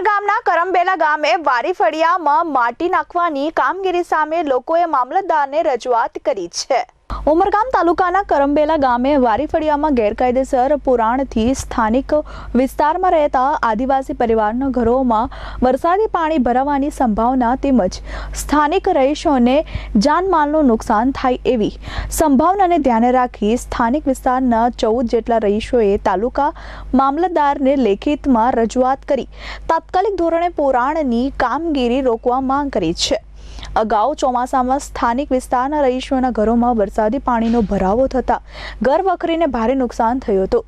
ઉમરગામના કરમબેલા ગામે વારી ફળિયામાં માટી નાખવાની કામગીરી સામે લોકોએ મામલતદારને રજૂઆત કરી છે. ઉમરગામ તાલુકાના કરમબેલા ગામે વારીફળિયામાં ગેરકાયદેસર પુરાણથી સ્થાનિક વિસ્તારમાં રહેતા આદિવાસી પરિવારના ઘરોમાં વરસાદી પાણી ભરાવાની સંભાવના તેમજ સ્થાનિક રહીશોને જાનમાલનું નુકસાન થાય એવી સંભાવનાને ધ્યાને રાખી સ્થાનિક વિસ્તારના ચૌદ જેટલા રહીશોએ તાલુકા મામલતદારને લેખિતમાં રજૂઆત કરી. તાત્કાલિક ધોરણે પુરાણની કામગીરી રોકવા માંગ કરી છે. અગાઉ ચોમાસામાં સ્થાનિક વિસ્તારના રહીશોના ઘરોમાં વરસાદી પાણીનો ભરાવો થતાં ઘર વખરીને ભારે નુકસાન થયું હતું.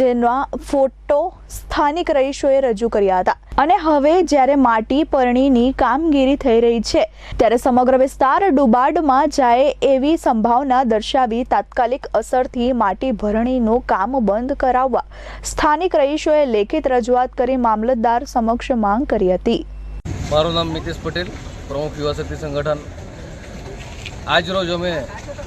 જેના ફોટો સ્થાનિક રહીશોએ રજૂ કર્યા હતા. અને હવે જ્યારે માટી પરણીની કામગીરી થઈ રહી છે, ત્યારે સમગ્ર વિસ્તાર ડુબાડમાં જાય એવી સંભાવના દર્શાવી તાત્કાલિક અસરથી માટી ભરણીનું કામ બંધ કરાવવા સ્થાનિક રહીશોએ લેખિત રજૂઆત કરી મામલતદાર સમક્ષ માંગ કરી હતી. મારું નામ મિતેશ પટેલ. પ્રમુખ યુવા શક્તિ સંગઠન. આજ રોજ અમે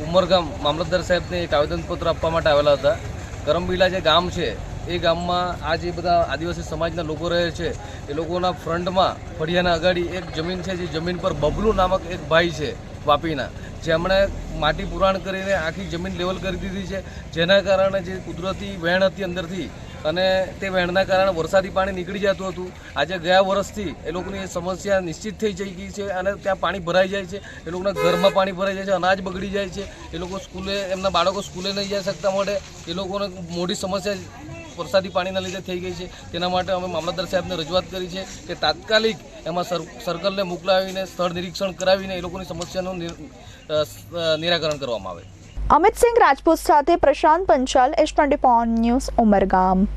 ઉમરગામ મામલતદાર સાહેબને એક આવેદનપત્ર આપવા માટે આવેલા હતા. કરમબીલા જે ગામ છે, એ ગામમાં આ જે બધા આદિવાસી સમાજના લોકો રહે છે. એ લોકોના ફ્રન્ટમાં ફળિયાના અગાડી એક જમીન છે, જે જમીન પર બબલુ નામક એક ભાઈ છે, વાપીના. જેમણે માટી પુરાણ કરીને આખી જમીન લેવલ કરી દીધી છે. જેના કારણે જે કુદરતી વહેણ હતી અંદરથી અને તે વહેણના કારણે વરસાદી પાણી નીકળી જતું હતું. આજે ગયા વર્ષથી એ લોકોની સમસ્યા નિશ્ચિત થઈ જઈ ગઈ છે અને ત્યાં પાણી ભરાઈ જાય છે. એ લોકોના ઘરમાં પાણી ભરાઈ જાય છે, અનાજ બગડી જાય છે. એ લોકો સ્કૂલે, એમના બાળકો સ્કૂલે નહીં જઈ શકતા માટે એ લોકોને મોટી સમસ્યા વરસાદી પાણીના લીધે થઈ ગઈ છે. તેના માટે અમે મામલતદાર સાહેબને રજૂઆત કરી છે કે તાત્કાલિક એમાં સર, સર્કલને મોકલાવીને સ્થળ નિરીક્ષણ કરાવીને એ લોકોની સમસ્યાનું નિરાકરણ કરવામાં આવે. અમિતસિંહ રાજપૂત સાથે Prashant Panchal, S twenty news Umargam.